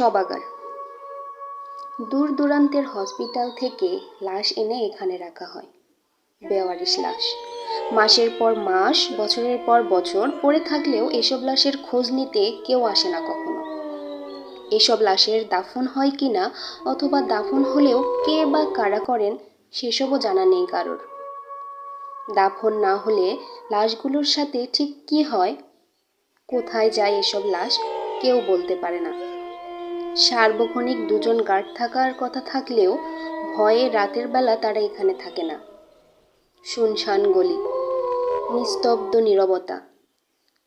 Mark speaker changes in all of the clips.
Speaker 1: শবাগার দূর দূরান্তের হসপিটাল থেকে লাশ এনে এখানে রাখা হয়। বেওয়ারিশ লাশ। মাসের পর মাস, বছরের পর বছর পড়ে থাকলেও এসব লাশের খোঁজ নিতে কেউ আসে না কখনো। এসব লাশের দাফন হয় কি না অথবা দাফন হলেও কে বা কারা করেন সেসবও জানা নেই কারোর। দাফন না হলে লাশগুলোর সাথে ঠিক কি হয়, কোথায় যায় এসব লাশ কেউ বলতে পারে না। সার্বক্ষণিক দুজন গার্ড থাকার কথা থাকলেও ভয়ে রাতের বেলা তারা এখানে থাকে না। শুনশান গলি, নিস্তব্ধ নীরবতা,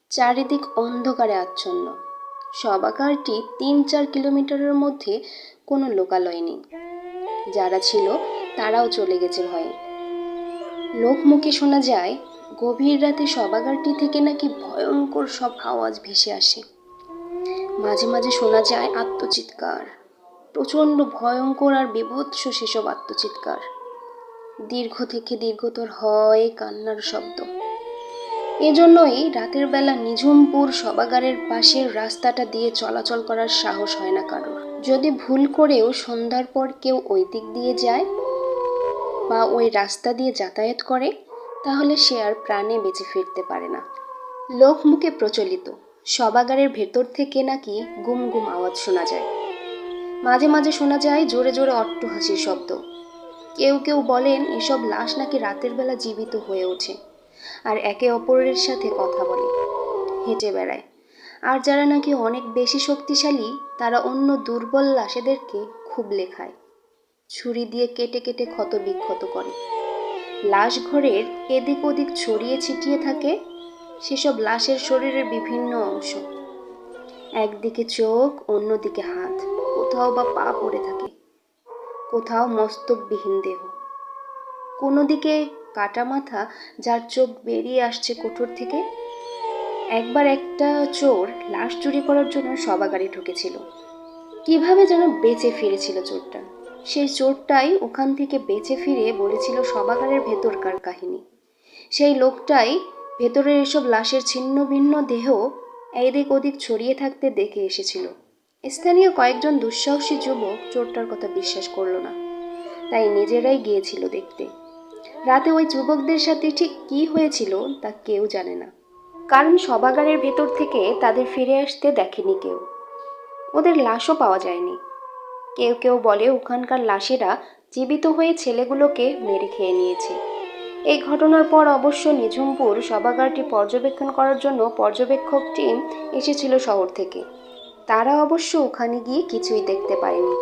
Speaker 1: চারিদিক অন্ধকারে আচ্ছন্ন। সবাকারটি তিন চার কিলোমিটারের মধ্যে কোনো লোকালয় নেই। যারা ছিল তারাও চলে গেছে ভয়ে। লোক মুখে শোনা যায়, গভীর রাতে সবাগারটি থেকে নাকি ভয়ঙ্কর সব আওয়াজ ভেসে আসে। মাঝে মাঝে শোনা যায় আত্মচিৎকার। প্রচণ্ড ভয়ঙ্কর আর বিভৎস সেসব আত্মচিৎকার। দীর্ঘ থেকে দীর্ঘতর হয় কান্নার শব্দ। এজন্যই রাতের বেলা নিঝুমপুর সবাগারের পাশের রাস্তাটা দিয়ে চলাচল করার সাহস হয় না কারোর। যদি ভুল করেও সন্ধ্যার পর কেউ ওই দিক দিয়ে যায় বা ওই রাস্তা দিয়ে যাতায়াত করে, তাহলে সে আর প্রাণে বেঁচে ফিরতে পারে না। লোক মুখে প্রচলিত। সবাগারের ভেতর থেকে নাকি গুম গুম আওয়াজ শোনা যায়। মাঝে মাঝে শোনা যায় জোরে জোরে অট্টহাসির শব্দ। কেউ কেউ বলেন এসব লাশ নাকি রাতের বেলা জীবিত হয়ে ওঠে আর একে অপরের সাথে কথা বলে, হেঁটে বেড়ায়। আর যারা নাকি অনেক বেশি শক্তিশালী, তারা অন্য দুর্বল লাশেদেরকে খুব লেখায়। ছুরি দিয়ে কেটে কেটে ক্ষত বিক্ষত করে। লাশ ঘরের এদিক ওদিক ছড়িয়ে ছিটিয়ে থাকে সেসব লাশের শরীরের বিভিন্ন অংশ। একদিকে চোখ, অন্যদিকে হাত। কোথাও বা পা পড়ে থাকে। কোথাও মস্তকবিহীন দেহ। কোনো দিকে কাটা মাথা যার চোখ বেরিয়ে আসছে কোঠর থেকে। একবার একটা চোর লাশ চুরি করার জন্য সবাগাড়ি ঢুকেছিল। কীভাবে যেন বেঁচে ফিরেছিল চোরটা। সেই চোরটাই ওখান থেকে বেঁচে ফিরে বলেছিল সবাগারের ভেতরকার কাহিনী। সেই লোকটাই ভেতরের এসব লাশের ছিন্ন ভিন্ন দেহ এদিক ওদিক ছড়িয়ে থাকতে দেখে এসেছিল। স্থানীয় কয়েকজন দুঃসাহসী যুবক চোরটার কথা বিশ্বাস করল না। তাই নিজেরাই গিয়েছিল দেখতে। রাতে ওই যুবকদের সাথে ঠিক কী হয়েছিল তা কেউ জানে না। কারণ সবাগারের ভেতর থেকে তাদের ফিরে আসতে দেখেনি কেউ। ওদের লাশও পাওয়া যায়নি। কেউ কেউ বলে ওখানকার লাশেরা জীবিত হয়ে ছেলেগুলোকে মেরে খেয়ে নিয়েছে। এই ঘটনার পর অবশ্য নিঝুমপুর সভাগারটি পর্যবেক্ষণ করার জন্য পর্যবেক্ষক টিম এসেছিল শহর থেকে। তারা অবশ্য ওখানে গিয়ে কিছুই দেখতে পায়নি